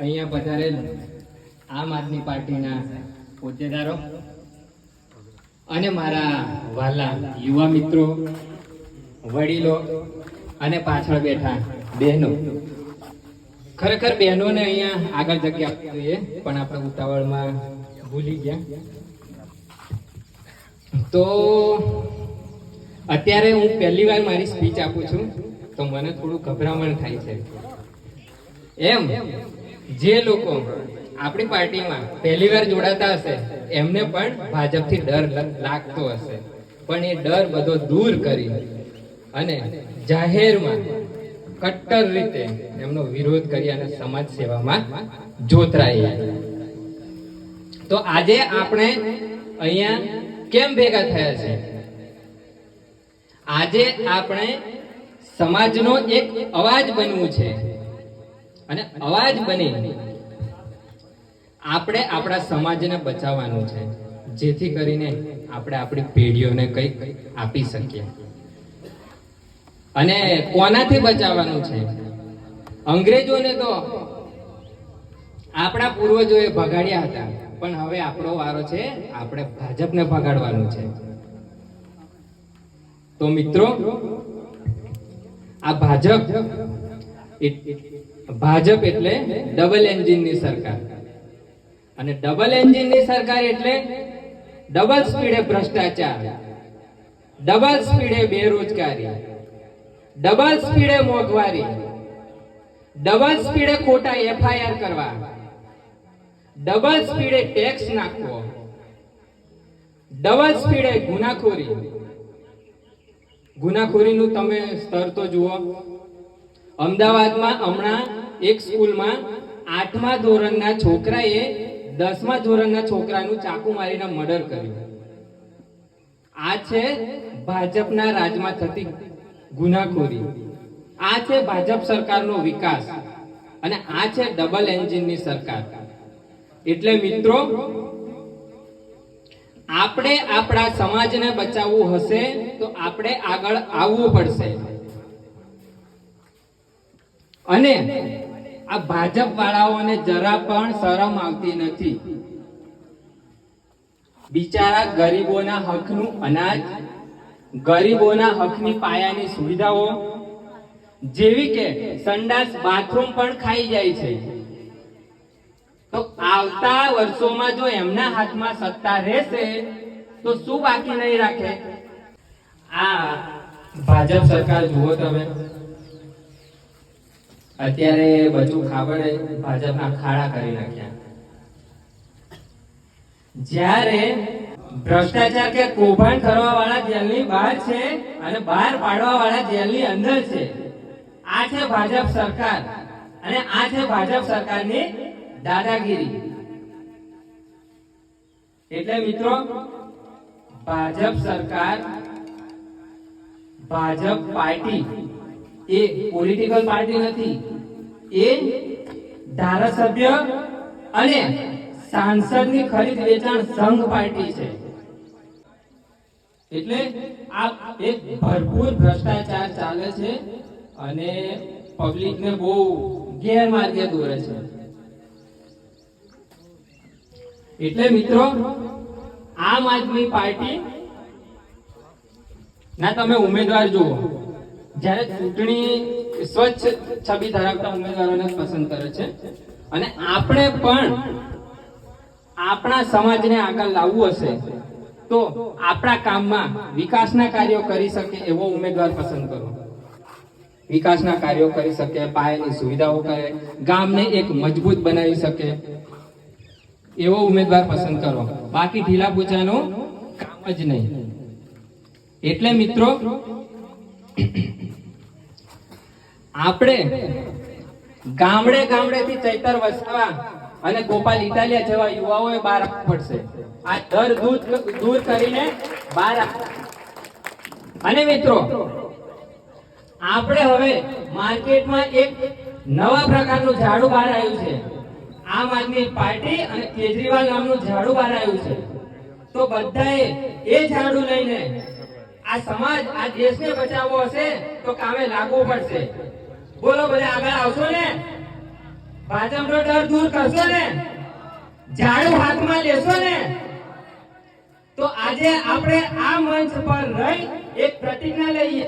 અહીંયા પધારેલ આમ આદમી પાર્ટીના હોદ્દેદારો અને મારા વાલા યુવા મિત્રો, વડીલો અને પાછળ બેઠા બહેનો. ખરેખર બહેનોને અહીંયા આગળ જગ્યા આપવી જોઈએ, પણ આપણે ઉતાવળમાં ભૂલી ગયા. તો અત્યારે હું પહેલી વાર મારી સ્પીચ આપું છું, તો મને થોડું ગભરામણ થાય છે. એમ. જે લોકો આપણી પાર્ટીમાં પહેલી વાર જોડાતા હશે, એમને પણ ભાજપથી ડર લાગતો હશે. પણ એ ડર બધો દૂર કરી અને જાહેરમાં કટ્ટર રીતે એમનો વિરોધ કરી અને સમાજ સેવામાં જોતરાઈ. તો આજે આપણે અહીંયા કેમ ભેગા થયા છે? આજે આપણે સમાજનો એક અવાજ બનવું છે. અને અવાજ બની. આપણે આપણા સમાજને બચાવવાનું છે, જેથી કરીને આપણે આપણી પેઢીઓને કંઈક આપી શકીએ. અને કોનાથી બચાવવાનું છે? અંગ્રેજોને તો આપણા પૂર્વજોએ ભગાડ્યા હતા, પણ હવે આપણો વારો છે, આપણે ભાજપને ભગાડવાનું છે. તો મિત્રો, આ ભાજપ ભાજપ એટલે ડબલ એન્જિનની સરકાર. અને ડબલ એન્જિનની સરકાર એટલે ડબલ સ્પીડે ભ્રષ્ટાચાર ડબલ સ્પીડે બેરોજગારી ડબલ સ્પીડે મોંઘવારી ડબલ સ્પીડે ખોટા એફઆઈઆર કરવા ડબલ સ્પીડે ટેક્સ નાખવો ડબલ સ્પીડે ગુનાખોરી. ગુનાખોરીનું તમે સ્તર તો જુઓ. અમદાવાદમાં હમણાં એક સ્કૂલમાં આઠમા ધોરણના છોકરાએ દસમા ધોરણના છોકરાનું ચાકુ મારીને મર્ડર કર્યું. આ છે ભાજપના રાજમાં થતી ગુનાખોરી. આ છે ભાજપ સરકારનો વિકાસ અને આ છે ડબલ એન્જિનની સરકાર. એટલે મિત્રો, આપણે આપણા સમાજને બચાવવું હશે તો આપણે આગળ આવવું પડશે. અને આ ભાજપ વાળાઓને જરા પણ શરમ આવતી નથી. બિચારા ગરીબોના હકનું અનાજ, ગરીબોના હકની પાયાની સુવિધાઓ, જેવી કે સંડાસ બાથરૂમ પણ ખાઈ જાય છે. તો આવતા વર્ષોમાં જો એમના હાથમાં સત્તા રહેશે, તો શું બાકી નહીં રાખે? આ ભાજપ સરકાર જુઓ તમે. અત્યારે બધું ખાબડે ભાજપના ખાડા કરી નાખ્યા. જ્યારે ભ્રષ્ટાચાર કે કૌભાંડ કરવા વાળા જેલની બહાર છે અને બહાર પાડવા વાળા જેલની અંદર છે, આ છે ભાજપ સરકાર અને આ છે ભાજપ સરકારની દાદાગીરી. એટલે મિત્રો, ભાજપ સરકાર, ભાજપ પાર્ટી એ પોલિટિકલ પાર્ટી નથી. એ ધારાસભ્ય અને સાંસદની ખરીદ વેચાણ સંઘ પાર્ટી છે. એટલે આ એક ભરપૂર ભ્રષ્ટાચાર ચાલે છે અને પબ્લિકને બહુ ગેરમાર્ગે દોરે છે. એટલે મિત્રો, આમ આદમી પાર્ટી, ના, તમે ઉમેદવાર જુઓ. જ્યારે ચૂંટણી સ્વચ્છ છબી ધરાવતા ઉમેદવારોને પસંદ કરે છે અને આપણે પણ આપણા સમાજને આગળ લાવવું હશે, તો આપણા કામમાં વિકાસના કાર્યો કરી શકે એવો ઉમેદવાર પસંદ કરો. વિકાસના કાર્યો કરી શકે, પાયાની સુવિધાઓ કરે, ગામને એક મજબૂત બનાવી શકે એવો ઉમેદવાર પસંદ કરો. બાકી ઢીલા પૂજાનું કામ જ નહીં. એટલે મિત્રો આપણે ગામડે ગામડેથી ચૈતર વસાવા અને ગોપાલ ઇટાલિયા જેવા યુવાઓએ બહાર પડશે. આ ડર દૂર દૂર કરીને બહાર અને મિત્રો, આપણે હવે માર્કેટમાં એક નવા પ્રકારનું ઝાડુ બહાર આવ્યું છે. આમ આદમી પાર્ટી અને કેજરીવાલ નામનું ઝાડુ બહાર આવ્યું છે. તો બધાએ એ ઝાડુ લઈને આ સમાજ, આ દેશને બચાવવો હશે તો કામે લાગવું પડશે. બોલો બધા આગળ આવશો ને? ભાજપનો ડર દૂર કરશો ને? ઝાડુ હાથમાં લેશો ને? તો આજે આપણે આ મંચ પર રહી એક પ્રતિજ્ઞા લઈએ.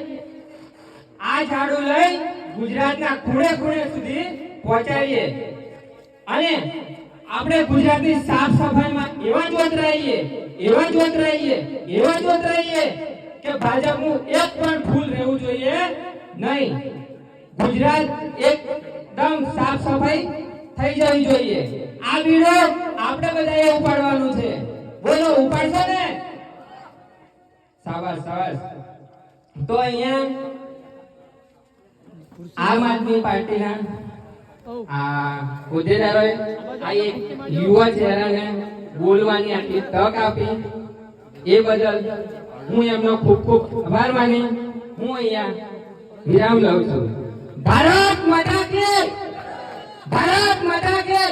આ ઝાડુ લઈ ગુજરાતના ખૂણે ખૂણે સુધી પહોંચાડીએ. અને આપણે ગુજરાતની સાફ સફાઈમાં એવા જોત રહીએ, એવા જોત રહીએ, એવા જોત રહીએ કે ભાજપનું એક પણ ભૂલ રહેવું જોઈએ નહીં. ગુજરાત એકદમ સાફ સફાઈ થઈ જવી જોઈએ. આ બીડો આપણે બધાએ ઉપાડવાનું છે. બોલો, ઉપાડશો ને? સાબાસ સાબાસ તો અહીંયા આમ આદમી પાર્ટીના આ હોદ્દેદારોએ આ એક યુવા ચહેરાને બોલવાની આટલી તક આપી. એ બદલ હું એમનો ખૂબ ખૂબ આભાર માની, હું અહીંયા વિરામ લઉં છું. ભારત માતા કે ભારત માતા કે